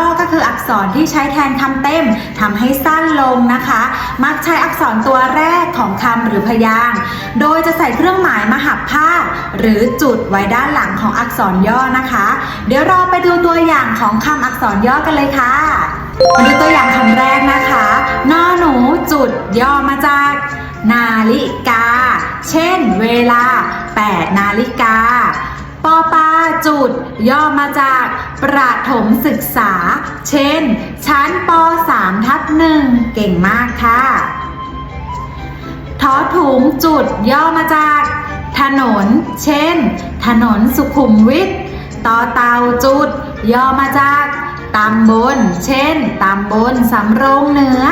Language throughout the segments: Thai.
ย่อก็คืออักษรที่ใช้แทนคำเต็มทำให้สั้นลงนะคะ มักใช้อักษรตัวแรกของคำหรือพยางค์โดยจะใส่เครื่องหมายมหับภาคหรือจุดไว้ด้านหลังของอักษรย่อนะคะ เดี๋ยวเราไปดูตัวอย่างของคำอักษรย่อกันเลยค่ะมาดูตัวอย่างคำแรกนะคะนอหนูจุดย่อมาจาก นาฬิกา เช่น เวลา 8 นาฬิกา ปอปาจุด ย่อมาจากประถมศึกษา เช่น ชั้นป 3 ทับหนึ่งเก่งมากค่ะทอถุงจุดย่อมาจาก ถนน เช่น ถนนสุขุมวิทต่อเตาจุด ย่อมาจากตำบล เช่นตำบลสำโรงเหนือ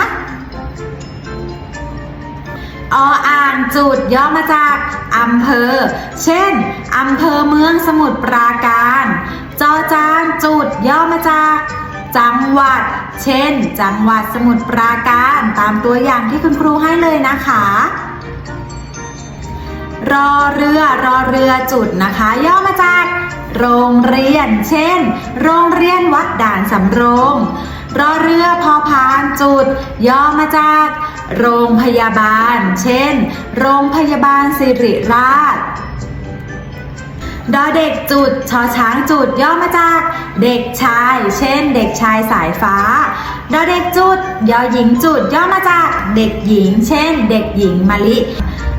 ออ่างจุดย่อมาจากอำเภอ เช่นอำเภอเมืองสมุทรปราการ จอจานจุดย่อมาจากจังหวัด เช่น จังหวัดสมุทรปราการตามตัวอย่างที่คุณครูให้เลยนะคะ รอเรือรอเรือจุดนะคะ ย่อมาจาก โรงเรียน เช่น โรงเรียนวัดด่านสำโรง รอเรือพอพานจุด ย่อมาจาก โรงพยาบาล เช่น โรงพยาบาลสิริราชดอเด็กจุดชอช้างจุดย่อมาจาก เด็กชาย เช่น เด็กชายสายฟ้าดอเด็กจุดยอหญิงจุดย่อมาจาก เด็กหญิง เช่น เด็กหญิงมะลิ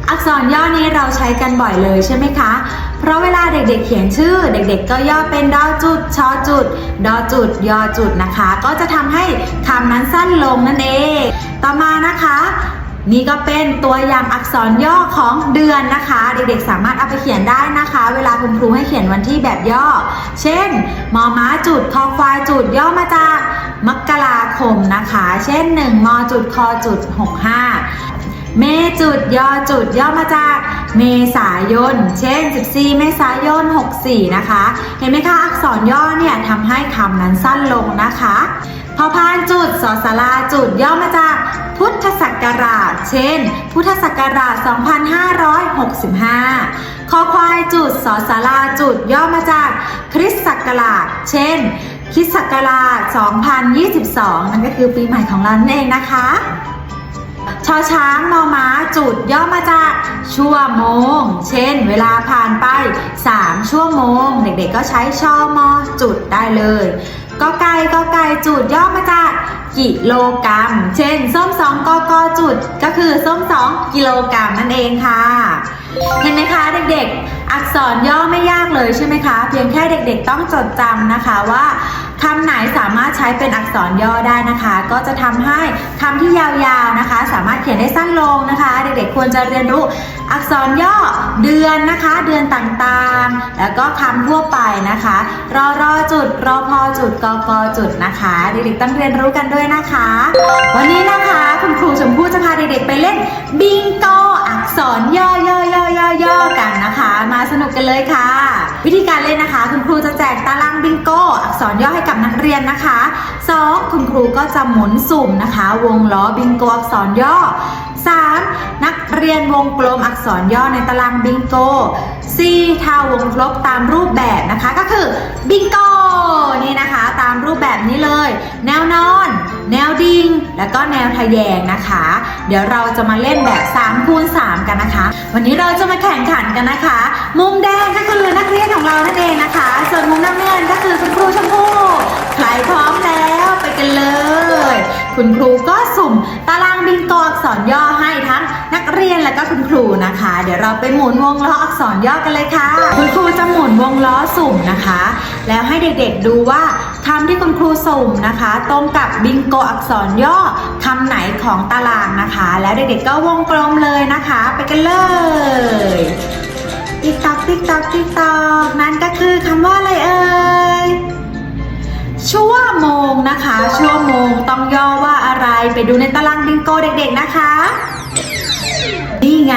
อักษรย่อนี้เราใช้กันบ่อยเลยใช่ไหมคะ เพราะเวลาเด็กๆ เขียนชื่อ เด็กๆ ก็ย่อเป็นดอจุดชอจุด ดอจุด ยอจุดนะคะ ก็จะทำให้คำนั้นสั้นลงนั่นเอง ต่อมานะคะ นี่ก็เป็นตัวอย่างอักษรย่อของเดือนนะคะ เด็กๆ สามารถเอาไปเขียนได้นะคะ เวลาคุณครูให้เขียนวันที่แบบย่อ เช่น มอม้าจุด คอควายจุด ย่อมาจากมกราคมนะคะ เช่น1มจุดคอจุด65 เมจุดยอจุดย่อมาจากเมษายน เช่น 14 เมษายน 64 นะคะ เห็นไหมคะ อักษรย่อเนี่ยทำให้คำนั้นสั้นลงนะคะพอพานจุดสอสาราจุดย่อมาจากพุทธศักราช เช่น พุทธศักราช 2565 คอควายจุดสอสาราจุดย่อมาจากคริสต์ศักราช เช่นคริสต์ศักราช 2022 นั่นก็คือปีใหม่ของเรานั่นเองนะคะ ชอช้างมอม้าจุดย่อมาจากชั่วโมง เช่น เวลาผ่านไป 3 ชั่วโมง เด็กๆก็ใช้ชอมอจุดได้เลยก็ไก่ก็ไก่จุดย่อมาจากกิโลกรัม เช่น ส้มสองกกจุด ก็คือส้มสองกิโลกรัมนั่นเองค่ะ เห็นไหมคะเด็กๆ อักษรย่อไม่ยากเลยใช่ไหมคะ เพียงแค่เด็กๆต้องจดจำนะคะว่าคำไหนสามารถใช้เป็นอักษรย่อได้นะคะ ก็จะทำให้คำที่ยาวๆนะคะ สามารถเขียนได้สั้นลงนะคะ เด็กๆควรจะเรียนรู้อักษรย่อเดือนนะคะ เดือนต่างๆ แล้วก็คำทั่วไปนะคะรอรอจุดรอพอจุดกกจุดนะคะ เด็กๆต้องเรียนรู้กันด้วยนะคะ วันนี้นะคะคุณครูชมพู่จะพาเด็กๆไปเล่นบิงโก ษรย่อย่อย่อย่อย่อกันนะคะ มาสนุกกันเลยค่ะ วิธีการเล่นนะคะ คุณครูจะแจกตารางบิงโกอักษรย่อให้กับนักเรียนนะคะ 2. คุณครูก็จะหมุนสุ่มนะคะ วงล้อบิงโกอักษรย่อ 3. นักเรียนวงกลมอักษรย่อในตารางบิงโก 4. ถ้าวงครบตามรูปแบบนะคะก็คือบิงโกนี่นะคะตามรูปแบบนี้เลย แนวนอน แนวดิ่งแล้วก็แนวทะแยงนะคะ เดี๋ยวเราจะมาเล่นแบบ3คูณ3กันนะคะ วันนี้เราจะมาแข่งขันกันนะคะ มุมแดงก็คือนักเรียนของเรานั่นเองนะคะ ส่วนมุมน้ำเงินก็คือคุณครูชมพู่ใครพร้อมแล้วไปกันเลย คุณครูก็สุ่มตารางบิงโกอักษรย่อให้ทั้งนักเรียนและก็คุณครูนะคะ เดี๋ยวเราไปหมุนวงล้ออักษรย่อกันเลยค่ะ คุณครูจะหมุนวงล้อสุ่มนะคะ แล้วให้เด็กๆดูว่าคำที่คุณครูสุ่มนะคะ ตรงกับบิงโกอักษรย่อคำไหนของตารางนะคะ แล้วเด็กๆก็วงกลมเลยนะคะ ไปกันเลย ติ๊กตอกติ๊กตอกติ๊กตอกนั่นก็คือคำว่าอะไรเอ่ยชั่วโมงนะคะ ชั่วโมงต้องย่อว่าอะไรไปดูในตารางบิงโกเด็กๆนะคะนี่ไง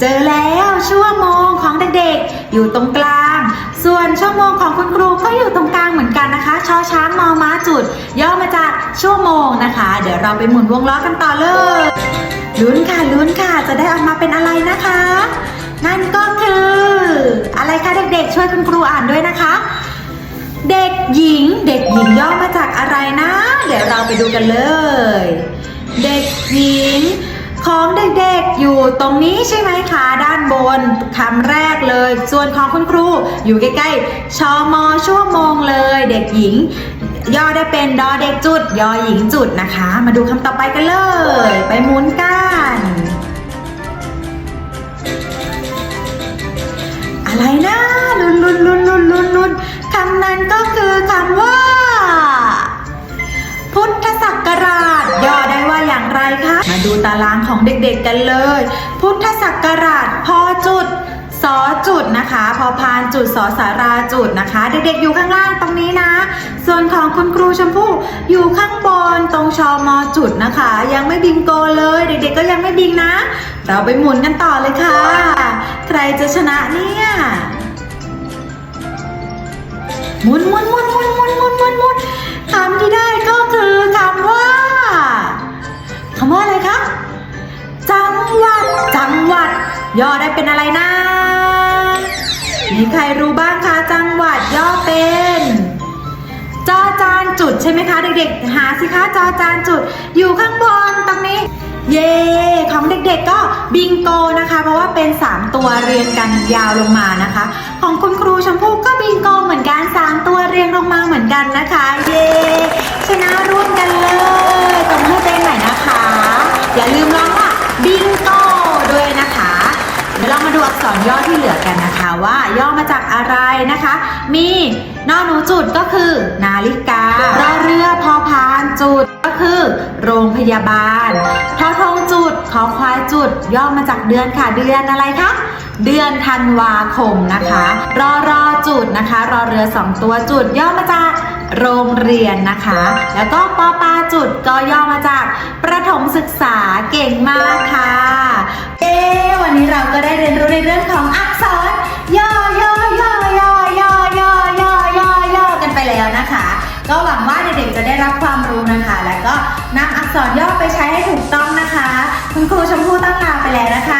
เจอแล้วชั่วโมงของเด็กๆ อยู่ตรงกลาง ส่วนชั่วโมงของคุณครูก็อยู่ตรงกลางเหมือนกันนะคะชอช้างมอม้าจุด ย่อมาจากชั่วโมงนะคะ เดี๋ยวเราไปหมุนวงล้อกันต่อเลยลุ้นค่ะลุ้นค่ะจะได้ออกมาเป็นอะไรนะคะ นั่นก็คือ อะไรคะเด็กๆ ช่วยคุณครูอ่านด้วยนะคะ เด็กหญิง เด็กหญิงย่อมาจากอะไรนะ เดี๋ยวเราไปดูกันเลย เด็กหญิง ของเด็กๆอยู่ตรงนี้ใช่ไหมคะ ด้านบนคำแรกเลย ส่วนของคุณครูอยู่ใกล้ๆชอมอชั่วโมงเลย เด็กหญิง ย่อได้เป็นดอเด็กจุดยอหญิงจุดนะคะ มาดูคำต่อไปกันเลย ไปหมุนกัน อะไรนะลุนลุนลุนลุนลุนลุนคำนั้นก็คือคำว่า พุทธศักราชย่อได้ว่าอย่างไรคะ มาดูตารางของเด็กๆกันเลย พุทธศักราชพอจุด สอจุดนะคะ พอพานจุดสอสาราจุดนะคะ เด็กๆอยู่ข้างล่างตรงนี้นะ ส่วนของคุณครูชมพู่อยู่ข้างบนตรงชอมอจุดนะคะ ยังไม่บิงโกเลย เด็กๆก็ยังไม่บิงนะ เราไปหมุนกันต่อเลยค่ะ ใครจะชนะเนี่ยหมุนหมุนหมุนหมุนหมุนหมุนหมุนหมุนคำที่ได้ก็คือคำว่าคำว่าอะไรคะจังหวัดจังหวัดย่อได้เป็นอะไรนะ มีใครรู้บ้างคะจังหวัดย่อเป็นจอจานจุดใช่ไหมคะ เด็กๆ หาสิคะจอจานจุดอยู่ข้างบนตรงนี้ เย่ของเด็กๆก็บิงโกนะคะ เพราะว่าเป็น 3 ตัวเรียงกันยาวลงมานะคะ ของคุณครูชมพู่ก็บิงโกเหมือนกัน 3 ตัวเรียงลงมาเหมือนกันนะคะ เย่ชนะ ย่อที่เหลือกันนะคะ ว่าย่อมาจากอะไรนะคะ มีนอหนูจุดก็คือ นาฬิการอเรือพอพานจุดก็คือ โรงพยาบาลทอทงจุดขอควายจุด ย่อมาจากเดือนค่ะ เดือนอะไรคะเดือนธันวาคมนะคะ รอรอจุดนะคะ รอเรือสองตัวจุดย่อมาจาก โรงเรียนนะคะ แล้วก็ปอปาจุดก็ย่อมาจากประถมศึกษาเก่งมากค่ะ เอ๊วันนี้เราก็ได้เรียนรู้ในเรื่องของอักษรย่อย่อย่อย่อย่อย่อย่อย่อย่อกันไปแล้วนะคะ ก็หวังว่าเด็กๆจะได้รับความรู้นะคะ แล้วก็นำอักษรย่อไปใช้ให้ถูกต้องนะคะ คุณครูชมพู่ต้องลาไปแล้วนะคะ